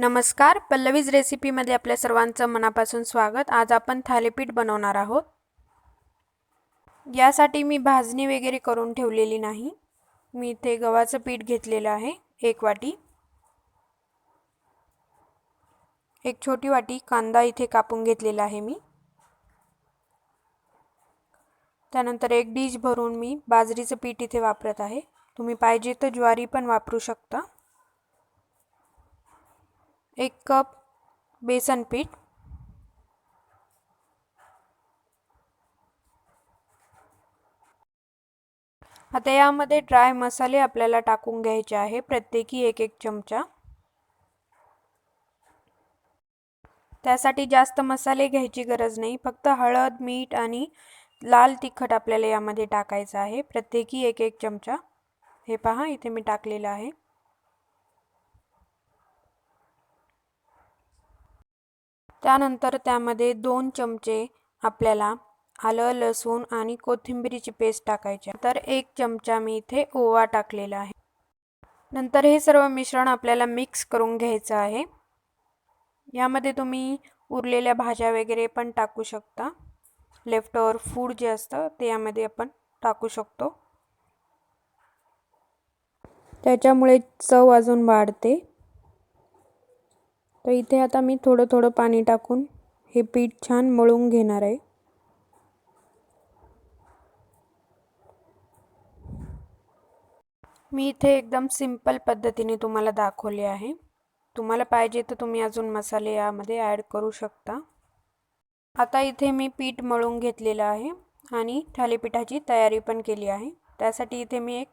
नमस्कार पल्लवीज रेसिपीमध्ये आपल्या सर्वांचं मनापासून स्वागत. आज आपण थालीपीठ बनवणार आहोत. यासाठी मी भाजणी वगैरे करून ठेवलेली नाही. मी इथे गव्हाचं पीठ घेतलेलं आहे एक वाटी. एक छोटी वाटी कांदा इथे कापून घेतलेला आहे मी. त्यानंतर एक डिश भरून मी बाजरीचं पीठ इथे वापरत आहे. तुम्ही पाहिजे तर ज्वारी पण वापरू शकता. एक कप बेसन पीठ. आता यामध्ये ड्राय मसाले आपल्याला टाकून घ्यायचे आहे. प्रत्येकी एक एक चमचा. त्यासाठी जास्त मसाले घ्यायची गरज नाही. फक्त हळद मीठ आणि लाल तिखट आपल्याला यामध्ये टाकायचं आहे. प्रत्येकी एक एक चमचा. हे पहा इथे मी टाकलेलं आहे. त्यानंतर त्यामध्ये दोन चमचे आपल्याला आलं लसूण आणि कोथिंबीरीची पेस्ट टाकायची. तर एक चमचा मी इथे ओवा टाकलेला आहे. नंतर हे सर्व मिश्रण आपल्याला मिक्स करून घ्यायचं आहे. यामध्ये तुम्ही उरलेल्या भाज्या वगैरे पण टाकू शकता. लेफ्ट ओवर फूड जे असतं ते यामध्ये आपण टाकू शकतो. त्याच्यामुळे चव अजून वाढते. तर इथे आता मी थोडं थोडं पाणी टाकून हे पीठ छान मळून घेणार आहे. मी इथे एकदम सिंपल पद्धतीने तुम्हाला दाखवले आहे. तुम्हाला पाहिजे तर तुम्ही अजून मसाले यामध्ये ॲड करू शकता. आता इथे मी पीठ मळून घेतलेलं आहे आणि थालीपीठाची तयारी पण केली आहे. त्यासाठी इथे मी एक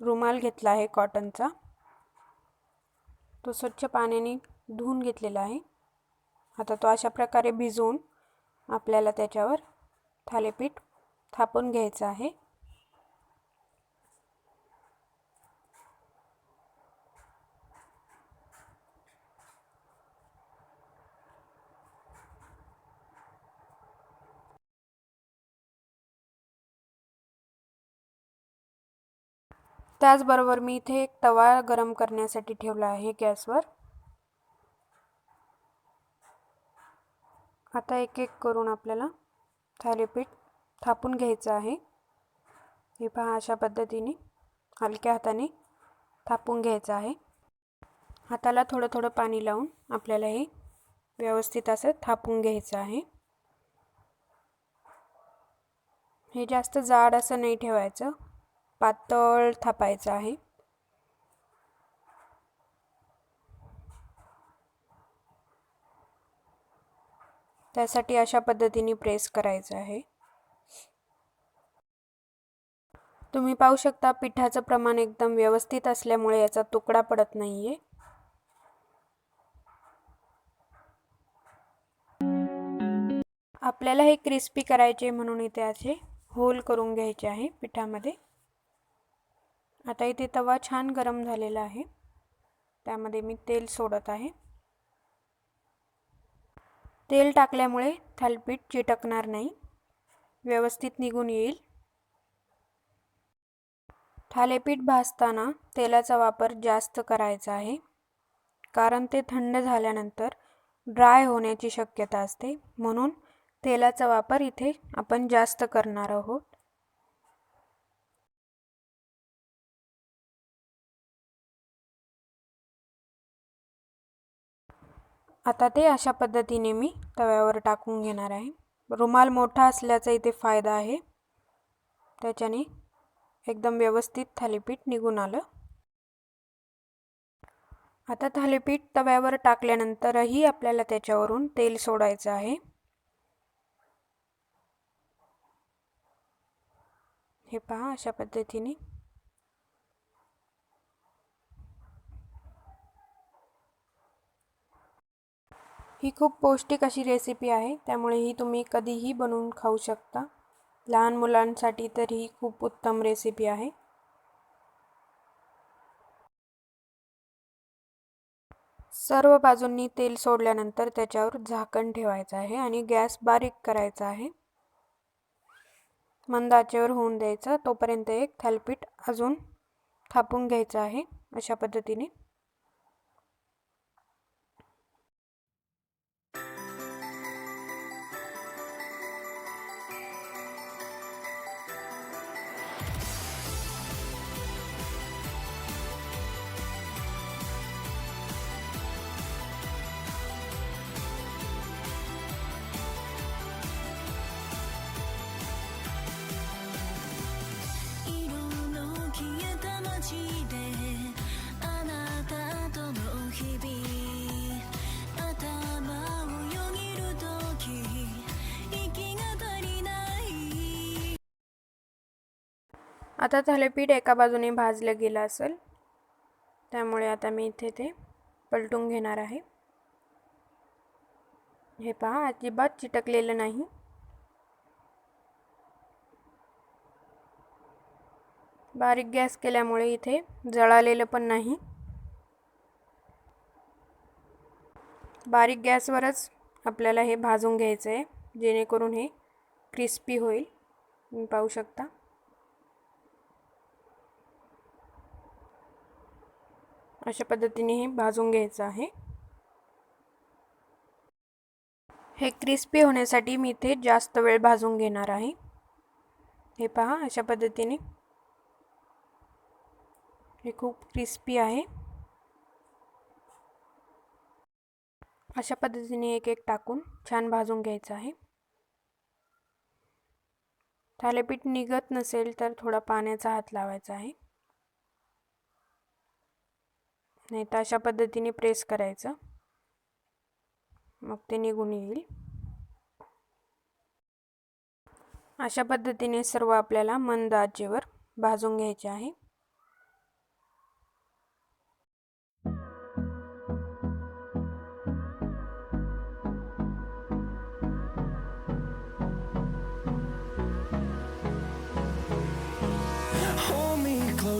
रुमाल घेतला आहे कॉटनचा तो स्वच्छ पाण्याने धुवून घेतलेला आहे. आता तो अशा प्रकारे भिजवून आपल्याला त्याच्यावर थालीपीठ थापून घ्यायचं आहे. त्याचबरोबर मी इथे एक तवा गरम करण्यासाठी ठेवला आहे गॅसवर. आता एक एक करून आपल्याला थालीपीठ थापून घ्यायचं आहे. हे पहा अशा पद्धतीने हलक्या हाताने थापून घ्यायचं आहे. हाताला थोडं थोडं पाणी लावून आपल्याला हे व्यवस्थित असं थापून घ्यायचं आहे. हे जास्त जाड असं नाही ठेवायचं. पातळ थापायचं आहे. त्यासाठी अशा पद्धतीने प्रेस करायचं आहे. तुम्ही पाहू शकता पिठाचं प्रमाण एकदम व्यवस्थित असल्यामुळे याचा तुकडा पडत नाहीये. आपल्याला हे क्रिस्पी करायचे म्हणून इथे असे होल करून घ्यायचे आहे पिठामध्ये. आता इथे तवा छान गरम झालेला आहे. त्यामध्ये मी तेल सोडत आहे. तेल टाकल्यामुळे थालपीठ चिटकणार नाही. व्यवस्थित निघून येईल. थालेपीठ भाजताना तेलाचा वापर जास्त करायचा आहे. कारण ते थंड झाल्यानंतर ड्राय होण्याची शक्यता असते. म्हणून तेलाचा वापर इथे आपण जास्त करणार आहोत. आता ते अशा पद्धतीने मी तव्यावर टाकून घेणार आहे. रुमाल मोठा असल्याचा इथे फायदा आहे. त्याच्याने एकदम व्यवस्थित थालीपीठ निघून आलं. आता थालीपीठ तव्यावर टाकल्यानंतरही आपल्याला त्याच्यावरून तेल सोडायचं आहे. हे पहा अशा पद्धतीने ही खूप पौष्टिक अशी रेसिपी आहे. त्यामुळे ही तुम्ही कधीही बनवून खाऊ शकता. लहान मुलांसाठी तर ही खूप उत्तम रेसिपी आहे. सर्व बाजूंनी तेल सोडल्यानंतर त्याच्यावर झाकण ठेवायचं आहे आणि गॅस बारीक करायचा आहे. मंद आचेवर होऊन द्यायचं. तोपर्यंत एक थालपीठ अजून थापून घ्यायचं आहे. अशा पद्धतीने. आता थालीपीठ एका बाजूने भाजलं गेलं असेल त्यामुळे आता मी इथे ते पलटून घेणार आहे. हे पहा अजिबात चिटकलेलं नाही. बारीक गॅस केल्यामुळे इथे जळालेलं पण नाही. बारीक गॅसवरच आपल्याला हे भाजून घ्यायचं आहे जेणेकरून हे क्रिस्पी होईल. तुम्ही पाहू शकता. अशा पद्धतीने हे भाजून घ्यायचं आहे. हे क्रिस्पी होण्यासाठी मी इथे जास्त वेळ भाजून घेणार आहे. हे पहा अशा पद्धतीने. हे खूप क्रिस्पी आहे. अशा पद्धतीने एक एक टाकून छान भाजून घ्यायचं आहे. थालीपीठ निघत नसेल तर थोडा पाण्याचा हात लावायचा आहे. नाही तर अशा पद्धतीने प्रेस करायचं. मग ते निघून येईल. अशा पद्धतीने सर्व आपल्याला मंद आचेवर भाजून घ्यायचे आहे.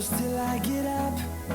Till I get up.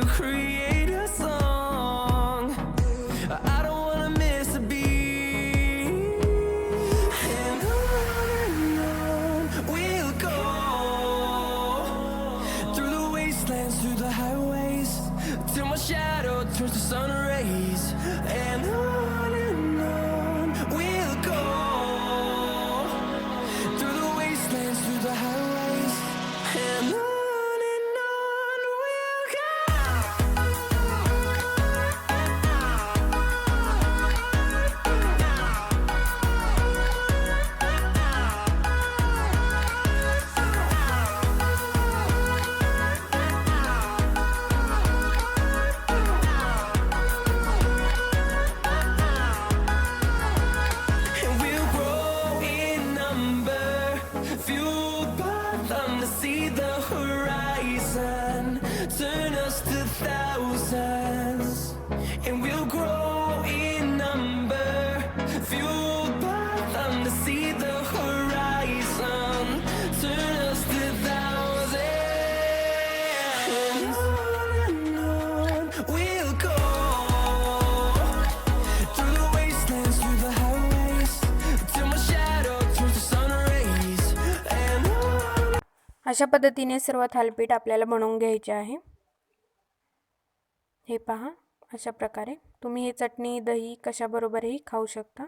to create turn us to thousands. And we'll अशा पद्धतीने सर्व थालपीठ आपल्याला बनवून घ्यायचे आहे. हे पहा अशा प्रकारे. तुम्ही हे चटणी दही कशाबरोबरही खाऊ शकता.